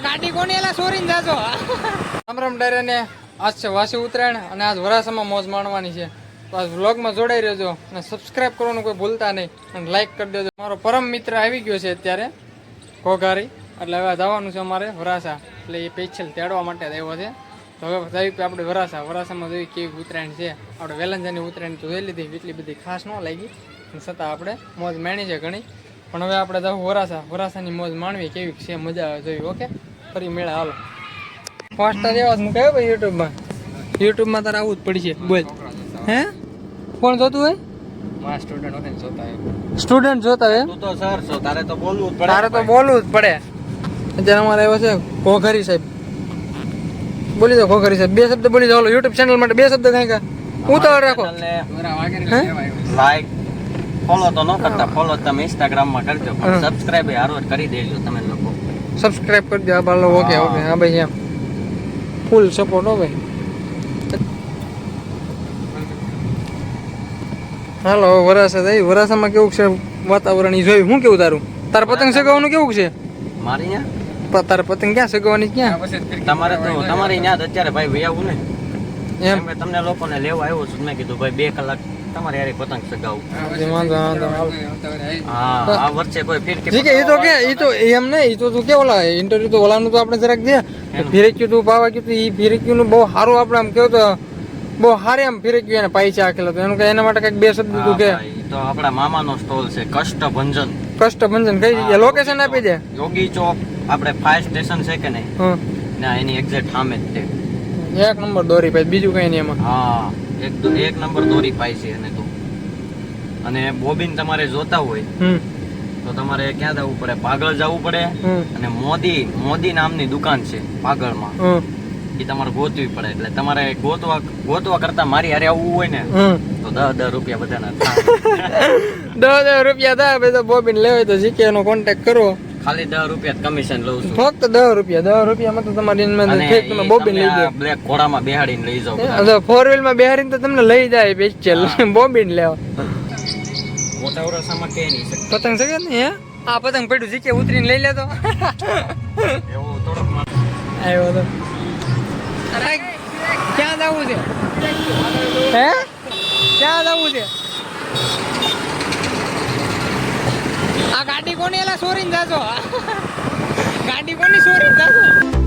આ ગાડી કોની એલા સોરીને જાજો? રામ રામ આજ છે વાસી ઉત્તરાયણ અને આજ વરાસામાં મોજ માણવાની છે. તો આજ વ્લોગમાં જોડાઈ રહેજો અને સબસ્ક્રાઇબ કરવાનું કોઈ ભૂલતા નહીં અને લાઈક કરી દેજો. મારો પરમ મિત્ર આવી ગયો છે અત્યારે, ઘોઘારી. એટલે હવે જવાનું છે અમારે વરાસા એટલે એ પેચલ તેડવા માટે જ આવ્યો છે. તો હવે જઈએ કે આપણે વરાસા વરાસામાં જોઈએ કેવી ઉત્તરાયણ છે. આપણે વેલંજાની ઉત્તરાયણ જોઈ લીધી, એટલી બધી ખાસ ન લાગી. છતાં આપણે મોજ માણી છે ઘણી. પણ હવે આપણે જવું વરાસા વરાસાની મોજ માણવી કેવી છે, મજા આવે જોઈ, ઓકે? ફરી મેળા હાલો. ફાસ્ટર એવા જ મૂકાયો ભાઈ યુટ્યુબમાં. યુટ્યુબમાં તારે આવું જ પડશે. બોલ. હે? કોણ જોતું હોય? માં સ્ટુડન્ટ જોતા હોય સ્ટુડન્ટ જોતા હોય તો સર છો. તારે તો બોલવું જ તારે તો બોલવું જ પડે. અત્યારે અમારે આવ્યો છે ઘોઘરી સાહેબ. બોલી દો ઘોઘરી સાહેબ. બે શબ્દ બોલી દો. હાલો યુટ્યુબ ચેનલ માટે બે શબ્દ કઈ કા ઉતાવળ રાખો. લાઈક ફોલો તો ન કરતા. ફોલો તમે ઇન્સ્ટાગ્રામમાં કરજો. પણ સબસ્ક્રાઇબ હારો કરી દેજો. તમે લોકો સબસ્ક્રાઇબ કરી દો આ બાલો ઓકે ઓકે હા ભાઈ એમ. ફૂલ સપોર્ટ હો ભાઈ. હાલો વરાસા થઈ. વરાસામાં કેવું છે વાતાવરણ એ જોયું? શું કેવું તારું? તાર પતંગ સગાવવાનું કેવું છે? મારી તાર પતંગ ક્યાં સગાવવાની ક્યાં? તમારે તો તમારી જ અત્યારે ભાઈ વયાવું ને. એમ. એમ તમને લોકોને લેવા આવ્યો છું મેં કીધું ભાઈ બે કલાક તમારે યાર પતંગ સગાવું વાંધો વાંધો હા આ વર્ષે કોઈ ફિરકી ઠીક છે એ તો કે એ તો એમ નહીં એ તો તું કે ઓલા ઇન્ટરવ્યુ તો ઓલાનું તો આપણે જરાક દે ફિરક્યું તું પાવા તું એ ફિરક્યું નું બહુ સારું આપણે આમ કેવું તો બહુ હારે આમ ફિરક્યું એને પૈસા આખેલો તો એનું કે એના માટે કંઈક બે શબ્દ તું કે. તો આપણા મામાનો સ્ટોલ છે કષ્ટભંજન. કષ્ટભંજન કઈ જગ્યા લોકેશન આપી દે. યોગી ચોક આપણે ફાયર સ્ટેશન છે કે નહીં? ના એની એક્ઝેક્ટ સામે જ તે. એક નંબર દોરી પછી બીજું કઈ નહીં એમાં. હા. એક એક નંબર દોરી પાય છે અને તો. અને બોબિન તમારે જોતા હોય તો તમારે ક્યાં જવું પડે? પાગળ જવું પડે? અને મોદી મોદી નામની દુકાન છે પાગળમાં. એ તમારે ગોતવી પડે. એટલે તમારે ગોતવા ગોતવા કરતા મારી હારે આવવું હોય ને તો દસ દસ રૂપિયા બધાના. દસ દસ રૂપિયા થાય બોબિન તો બોબીન લેવાય તો જીકે નો કોન્ટેક્ટ કરો ખાલી દસ રૂપિયા કમિશન લઉં છું. ફક્ત દસ રૂપિયા દસ રૂપિયામાં તો તમારી તમે બોબીન લઈ જાઓ. બ્લેક ઘોડામાં બેહાડીને લઈ જાઓ ફોર વ્હીલમાં બેહાડીને તો તમને લઈ જાય પેસ્ચલ બોબીન લેવા. મોટા નહીં શકે. પતંગ શકે ને હે? આ પતંગ પડ્યું જીકે ઉતરીને લઈ લેતો. એવો થોડોક આવ્યો તો અરે ક્યાં જવું છે? હે? ક્યાં જવું છે? આ ગાડી કોની એલા સોરીને જાજો. ગાડી કોની સોરીને જાજો?